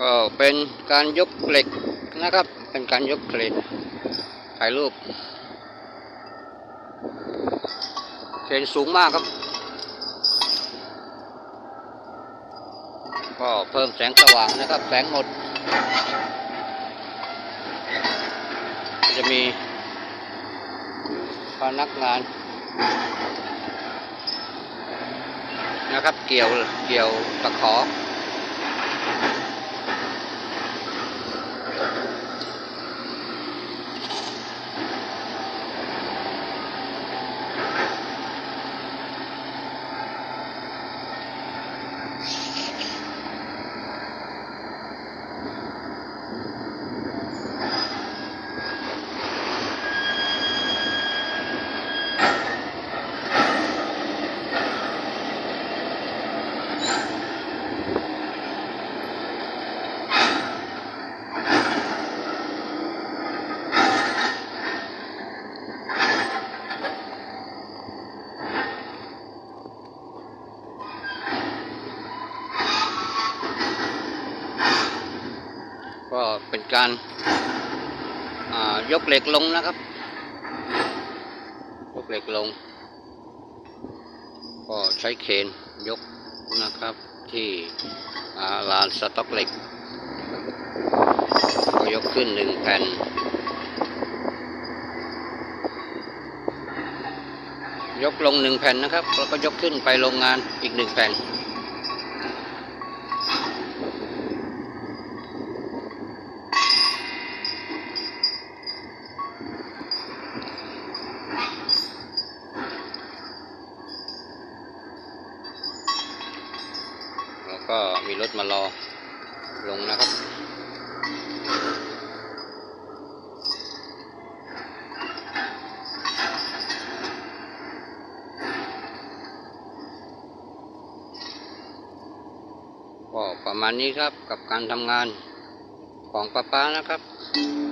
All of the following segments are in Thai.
ก็เป็นการยกเหล็กนะครับ เป็นการยกเหล็กถ่ายรูปเห็นสูงมากครับ ก็เพิ่มแสงสว่างนะครับ แสงหมด จะมีพนักงานนะครับ เกี่ยวเกี่ยวตะขอ ก็เป็นการายกเหล็กลงนะครับ ยกเหล็กลง ก็ใช้เคนยกนะครับที่ลานสต็อกเหล็กก็ยกขึ้นหนึ่งแผ่นยกลงหนึ่งแผ่นนะครับ แล้วก็ยกขึ้นไปโรงงานอีกหนึ่งแผ่น ก็มีรถมารอลงนะครับ ก็ประมาณนี้ครับกับการทำงานของป้าป้านะครับ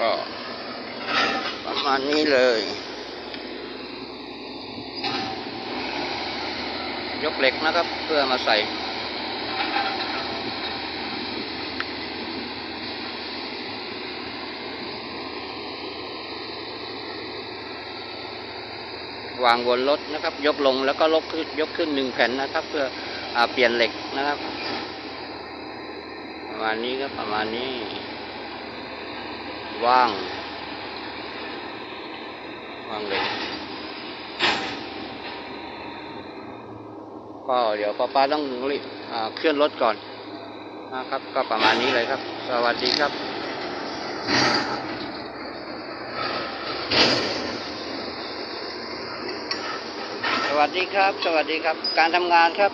ก็ประมาณนี้เลย ยกเหล็กนะครับเพื่อมาใส่วางบนรถนะครับ ยกลงแล้วก็ลบขึ้นยกขึ้นหนึ่งแผ่นนะครับ เพื่ออเปลี่ยนเหล็กนะครับ ประมาณนี้ก็ประมาณนี้ ว่าง ว่างเล็กก็เดี๋ยวป้าป้าต้องรีบอ่าเคลื่อนรถก่อนนะครับ ก็ประมาณนี้เลยครับ สวัสดีครับสวัสดีครับ สวัสดีครับ การทำงานครับ